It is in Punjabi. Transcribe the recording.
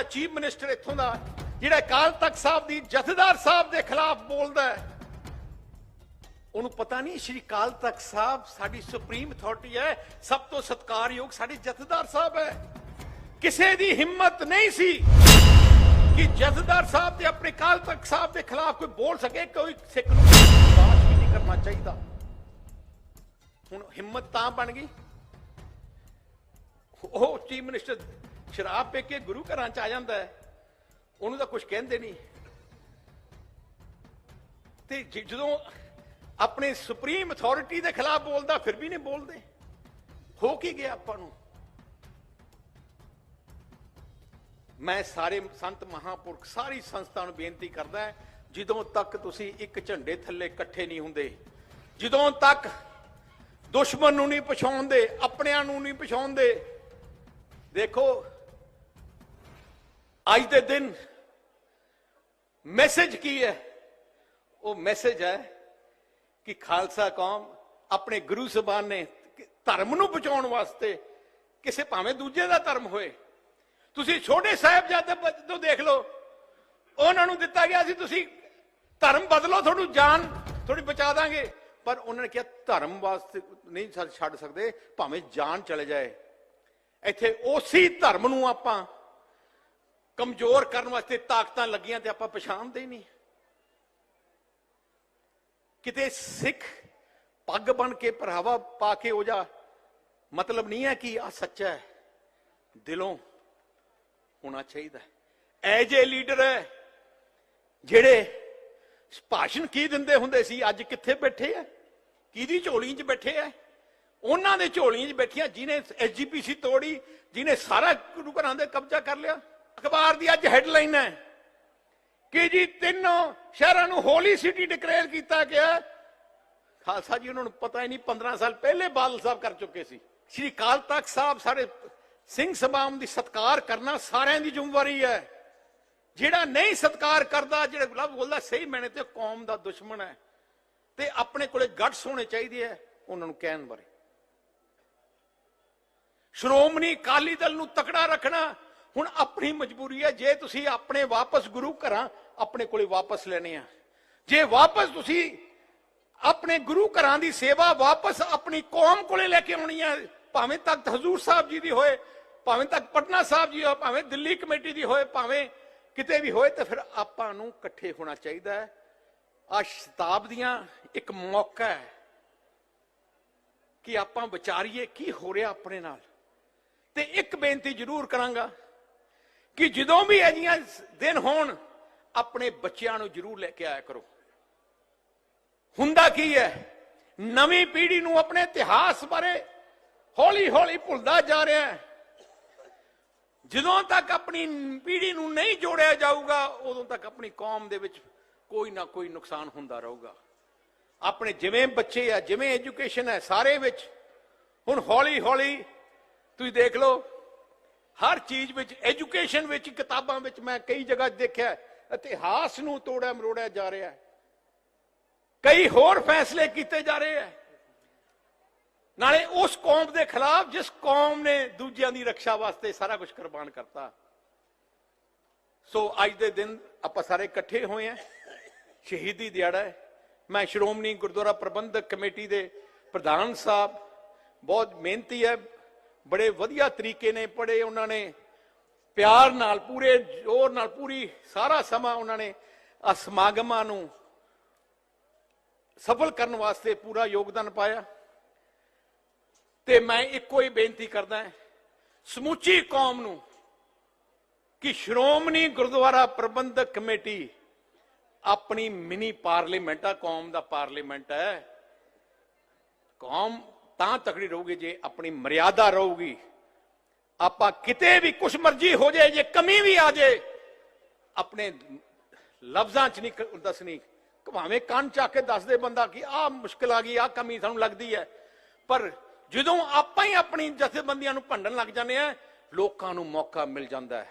ਹੈਗਾ ਚੀਫ ਮਿਨਿਸਟਰ ਇੱਥੋਂ ਦਾ ਜਿਹੜਾ ਅਕਾਲ ਤਖਤ ਸਾਹਿਬ ਦੀ ਜਥੇਦਾਰ ਸਾਹਿਬ ਦੇ ਖਿਲਾਫ ਬੋਲਦਾ ਹੈ, ਉਹਨੂੰ ਪਤਾ ਨਹੀਂ ਸ਼੍ਰੀ ਅਕਾਲ ਤਖਤ ਸਾਹਿਬ ਸਾਡੀ ਸੁਪਰੀਮ ਅਥਾਰਟੀ ਹੈ, ਸਭ ਤੋਂ ਸਤਿਕਾਰਯੋਗ ਸਾਡੇ ਜਥੇਦਾਰ ਸਾਹਿਬ ਹੈ। ਕਿਸੇ ਦੀ ਹਿੰਮਤ ਨਹੀਂ ਸੀ ਕਿ ਜਥੇਦਾਰ ਸਾਹਿਬ ਤੇ ਆਪਣੇ ਅਕਾਲ ਤਖਤ ਸਾਹਿਬ ਦੇ ਖਿਲਾਫ ਕੋਈ ਬੋਲ ਸਕੇ, ਕੋਈ ਸਿੱਖ ਨੂੰ ਬਰਦਾਸ਼ਤ ਵੀ ਨਹੀਂ ਕਰਨਾ ਚਾਹੀਦਾ। ਹੁਣ ਹਿੰਮਤ ਤਾਂ ਬਣ ਗਈ। ਉਹ ਚੀਫ ਮਿਨਿਸਟਰ ਸ਼ਰਾਬ ਪੀ ਕੇ ਗੁਰੂ ਘਰਾਂ ਚ ਆ ਜਾਂਦਾ ਹੈ। ਉਹਨੂੰ ਤਾਂ ਕੁਝ ਕਹਿੰਦੇ ਨਹੀਂ। ਤੇ ਜਦੋਂ ਆਪਣੇ ਸੁਪਰੀਮ ਅਥਾਰਟੀ ਦੇ ਖਿਲਾਫ ਬੋਲਦਾ, ਫਿਰ ਵੀ ਨਹੀਂ ਬੋਲਦੇ। ਹੋ ਕੀ ਗਿਆ ਆਪਾਂ ਨੂੰ? ਮੈਂ ਸਾਰੇ ਸੰਤ ਮਹਾਪੁਰਖ, ਸਾਰੀ ਸੰਸਥਾ ਨੂੰ ਬੇਨਤੀ ਕਰਦਾ ਜਦੋਂ ਤੱਕ ਤੁਸੀਂ ਇੱਕ ਝੰਡੇ ਥੱਲੇ ਇਕੱਠੇ ਨਹੀਂ ਹੁੰਦੇ, ਜਦੋਂ ਤੱਕ ਦੁਸ਼ਮਣ ਨੂੰ ਨਹੀਂ ਪਛਾਣਦੇ, ਆਪਣਿਆਂ ਨੂੰ ਨਹੀਂ ਪਛਾਣਦੇ, ਦੇਖੋ ਅੱਜ ਦੇ ਦਿਨ ਮੈਸੇਜ ਕੀ ਹੈ? ਉਹ ਮੈਸੇਜ ਹੈ ਕਿ ਖਾਲਸਾ ਕੌਮ ਆਪਣੇ ਗੁਰੂ ਸਾਹਿਬਾਨ ਨੇ ਧਰਮ ਨੂੰ ਬਚਾਉਣ ਵਾਸਤੇ ਕਿਸੇ ਭਾਵੇਂ ਦੂਜੇ ਦਾ ਧਰਮ ਹੋਏ। ਤੁਸੀਂ ਛੋਟੇ ਸਾਹਿਬਜ਼ਾਦੇ ਤੋਂ ਦੇਖ ਲਓ, ਉਹਨਾਂ ਨੂੰ ਦਿੱਤਾ ਗਿਆ ਸੀ, ਤੁਸੀਂ ਧਰਮ ਬਦਲੋ, ਤੁਹਾਨੂੰ ਜਾਨ ਥੋੜੀ ਬਚਾ ਦਾਂਗੇ। ਪਰ ਉਹਨਾਂ ਨੇ ਕਿਹਾ, ਧਰਮ ਵਾਸਤੇ ਨਹੀਂ ਛੱਡ- ਛੱਡ ਸਕਦੇ, ਭਾਵੇਂ ਜਾਨ ਚਲੇ ਜਾਏ। ਇੱਥੇ ਉਸੇ ਧਰਮ ਨੂੰ ਆਪਾਂ ਕਮਜ਼ੋਰ ਕਰਨ ਵਾਸਤੇ ਤਾਕਤਾਂ ਲੱਗੀਆਂ ਤੇ ਆਪਾਂ ਪਛਾਣਦੇ ਹੀ ਨਹੀਂ। ਕਿਤੇ ਸਿੱਖ ਪੱਗ ਬਣ ਕੇ ਭਰਾਵਾ ਪਾ ਕੇ ਹੋ ਜਾ ਮਤਲਬ ਨਹੀਂ ਹੈ ਕਿ ਆ ਸੱਚਾ ਹੈ। ਦਿਲੋਂ ਹੋਣਾ ਚਾਹੀਦਾ ਹੈ। ਐਜ ਏ ਲੀਡਰ ਹੈ ਜਿਹੜੇ ਭਾਸ਼ਣ ਕੀ ਦਿੰਦੇ ਹੁੰਦੇ ਸੀ, ਅੱਜ ਕਿੱਥੇ ਬੈਠੇ ਆ ਕਿਹਦੀ ਝੋਲੀ 'ਚ ਬੈਠੇ ਆ ਉਹਨਾਂ ਦੇ ਝੋਲੀਆਂ 'ਚ ਬੈਠੀਆਂ ਜਿਨੇ ਐਸਜੀਪੀਸੀ ਤੋੜੀ, ਜਿਨੇ ਸਾਰਾ ਗੁਰੂ ਘਰਾਂ ਦੇ ਕਬਜ਼ਾ ਕਰ ਲਿਆ। ਅਖਬਾਰ ਦੀ ਅੱਜ ਹੈਡਲਾਈਨ ਹੈ ਕਿ ਜੀ ਤਿੰਨੋਂ ਸ਼ਹਿਰਾਂ ਨੂੰ ਹੋਲੀ ਸਿਟੀ ਡਿਕਲੇਅਰ ਕੀਤਾ ਗਿਆ। ਖਾਲਸਾ ਜੀ, ਉਹਨਾਂ ਨੂੰ ਪਤਾ ਹੀ ਨਹੀਂ 15 ਸਾਲ ਪਹਿਲੇ ਬਾਦਲ ਸਾਹਿਬ ਕਰ ਚੁੱਕੇ ਸੀ। ਸ਼੍ਰੀ ਅਕਾਲ ਤਖਤ ਸਾਹਿਬ ਸਾਡੇ ਸਿੰਘ ਸਭਾਮ ਦੀ ਸਤਕਾਰ ਕਰਨਾ ਸਾਰਿਆਂ ਦੀ ਜ਼ਿੰਮੇਵਾਰੀ ਹੈ। ਜਿਹੜਾ ਨਹੀਂ ਸਤਕਾਰ ਕਰਦਾ, ਜਿਹੜਾ ਗੁਲਾਬ ਬੋਲਦਾ ਸਹੀ ਮੈਨੇ ਤੇ ਕੌਮ ਦਾ ਦੁਸ਼ਮਣ ਹੈ। ਤੇ ਆਪਣੇ ਕੋਲੇ ਗੱਟਸ ਹੋਣੇ ਚਾਹੀਦੇ ਹੈ, ਉਹਨਾਂ ਨੂੰ ਕਹਿਣ ਬਾਰੇ। ਸ਼੍ਰੋਮਣੀ ਅਕਾਲੀ ਦਲ ਨੂੰ ਤਕੜਾ ਰੱਖਣਾ ਹੁਣ ਆਪਣੀ ਮਜਬੂਰੀ ਹੈ, ਜੇ ਤੁਸੀਂ ਆਪਣੇ ਵਾਪਸ ਗੁਰੂ ਘਰਾਂ ਆਪਣੇ ਕੋਲੇ ਵਾਪਸ ਲੈਣੇ ਆ। ਜੇ ਵਾਪਸ ਤੁਸੀਂ ਆਪਣੇ ਗੁਰੂ ਘਰਾਂ ਦੀ ਸੇਵਾ ਵਾਪਸ ਆਪਣੀ ਕੌਮ ਕੋਲੇ ਲੈ ਕੇ ਆਉਣੀ ਹੈ ਭਾਵੇਂ ਤਖਤ ਹਜ਼ੂਰ ਸਾਹਿਬ ਜੀ ਦੀ ਹੋਏ, ਭਾਵੇਂ ਤੱਕ ਪਟਨਾ ਸਾਹਿਬ ਜੀ ਹੋਏ, ਭਾਵੇਂ ਦਿੱਲੀ ਕਮੇਟੀ ਦੀ ਹੋਏ, ਭਾਵੇਂ ਕਿਤੇ ਵੀ ਹੋਏ, ਤਾਂ ਫਿਰ ਆਪਾਂ ਨੂੰ ਇਕੱਠੇ ਹੋਣਾ ਚਾਹੀਦਾ ਹੈ। ਆ ਸ਼ਤਾਬਦੀਆਂ ਇੱਕ ਮੌਕਾ ਹੈ ਕਿ ਆਪਾਂ ਵਿਚਾਰੀਏ ਕੀ ਹੋ ਰਿਹਾ ਆਪਣੇ ਨਾਲ। ਤੇ ਇੱਕ ਬੇਨਤੀ ਜ਼ਰੂਰ ਕਰਾਂਗਾ ਕਿ ਜਦੋਂ ਵੀ ਅਜੀਆਂ ਦਿਨ ਹੋਣ, ਆਪਣੇ ਬੱਚਿਆਂ ਨੂੰ ਜ਼ਰੂਰ ਲੈ ਕੇ ਆਇਆ ਕਰੋ। ਹੁੰਦਾ ਕੀ ਹੈ? ਨਵੀਂ ਪੀੜ੍ਹੀ ਨੂੰ ਆਪਣੇ ਇਤਿਹਾਸ ਬਾਰੇ ਹੌਲੀ ਹੌਲੀ ਭੁੱਲਦਾ ਜਾ ਰਿਹਾ ਹੈ। ਜਦੋਂ ਤੱਕ ਆਪਣੀ ਪੀੜ੍ਹੀ ਨੂੰ ਨਹੀਂ ਜੋੜਿਆ ਜਾਊਗਾ, ਉਦੋਂ ਤੱਕ ਆਪਣੀ ਕੌਮ ਦੇ ਵਿੱਚ ਕੋਈ ਨਾ ਕੋਈ ਨੁਕਸਾਨ ਹੁੰਦਾ ਰਹੂਗਾ। ਆਪਣੇ ਜਿਵੇਂ ਬੱਚੇ ਆ, ਜਿਵੇਂ ਐਜੂਕੇਸ਼ਨ ਹੈ, ਸਾਰੇ ਵਿੱਚ। ਹੁਣ ਹੌਲੀ ਹੌਲੀ ਤੁਸੀਂ ਦੇਖ ਲਓ ਹਰ ਚੀਜ਼ ਵਿੱਚ ਐਜੂਕੇਸ਼ਨ ਵਿੱਚ, ਕਿਤਾਬਾਂ ਵਿੱਚ ਮੈਂ ਕਈ ਜਗ੍ਹਾ ਦੇਖਿਆ ਇਤਿਹਾਸ ਨੂੰ ਤੋੜਿਆ, ਮਰੋੜਿਆ ਜਾ ਰਿਹਾ ਹੈ। ਕਈ ਹੋਰ ਫੈਸਲੇ ਕੀਤੇ ਜਾ ਰਹੇ ਹੈ। ਨਾਲੇ ਉਸ ਕੌਮ ਦੇ ਖਿਲਾਫ, ਜਿਸ ਕੌਮ ਨੇ ਦੂਜਿਆਂ ਦੀ ਰੱਖਿਆ ਵਾਸਤੇ ਸਾਰਾ ਕੁਝ ਕੁਰਬਾਨ ਕਰਤਾ। ਸੋ ਅੱਜ ਦੇ ਦਿਨ ਆਪਾਂ ਸਾਰੇ ਇਕੱਠੇ ਹੋਏ ਆ ਸ਼ਹੀਦੀ ਦਿਹਾੜਾ ਹੈ। ਮੈਂ ਸ਼੍ਰੋਮਣੀ ਗੁਰਦੁਆਰਾ ਪ੍ਰਬੰਧਕ ਕਮੇਟੀ ਦੇ ਪ੍ਰਧਾਨ ਸਾਹਿਬ, ਬਹੁਤ ਮਿਹਨਤੀ ਹੈ। ਬੜੇ ਵਧੀਆ ਤਰੀਕੇ ਨੇ ਪੜੇ ਉਹਨਾਂ ਨੇ, ਪਿਆਰ ਨਾਲ, ਪੂਰੇ ਜ਼ੋਰ ਨਾਲ, ਪੂਰੀ ਸਾਰਾ ਸਮਾਂ ਉਹਨਾਂ ਨੇ ਆ ਸਮਾਗਮਾਂ ਨੂੰ ਸਫਲ ਕਰਨ ਵਾਸਤੇ ਪੂਰਾ ਯੋਗਦਾਨ ਪਾਇਆ। ਤੇ ਮੈਂ ਇੱਕੋ ਹੀ ਬੇਨਤੀ ਕਰਦਾ ਸਮੁੱਚੀ ਕੌਮ ਨੂੰ ਕਿ ਸ਼੍ਰੋਮਣੀ ਗੁਰਦੁਆਰਾ ਪ੍ਰਬੰਧਕ ਕਮੇਟੀ ਆਪਣੀ ਮਿਨੀ ਪਾਰਲੀਮੈਂਟ ਆ ਕੌਮ ਦਾ ਪਾਰਲੀਮੈਂਟ ਹੈ। ਕੌਮ ਤਾਂ ਤਕੜੀ ਰਹੂਗੀ ਜੇ ਆਪਣੀ ਮਰਿਆਦਾ ਰਹੂਗੀ। ਆਪਾਂ ਕਿਤੇ ਵੀ ਕੁਛ ਮਰਜ਼ੀ ਹੋ ਜਾਏ, ਜੇ ਕਮੀ ਵੀ ਆ ਜਾਏ, ਆਪਣੇ ਲਫ਼ਜ਼ਾਂ 'ਚ ਨਹੀਂ ਦੱਸਣੀ। ਭਾਵੇਂ ਕੰਨ ਚੱਕ ਕੇ ਦੱਸਦੇ ਬੰਦਾ ਕਿ ਆਹ ਮੁਸ਼ਕਲ ਆ ਗਈ, ਆਹ ਕਮੀ ਸਾਨੂੰ ਲੱਗਦੀ ਹੈ। ਪਰ ਜਦੋਂ ਆਪਾਂ ਹੀ ਆਪਣੀ ਜਥੇਬੰਦੀਆਂ ਨੂੰ ਭੰਡਣ ਲੱਗ ਜਾਂਦੇ ਆ ਲੋਕਾਂ ਨੂੰ ਮੌਕਾ ਮਿਲ ਜਾਂਦਾ ਹੈ।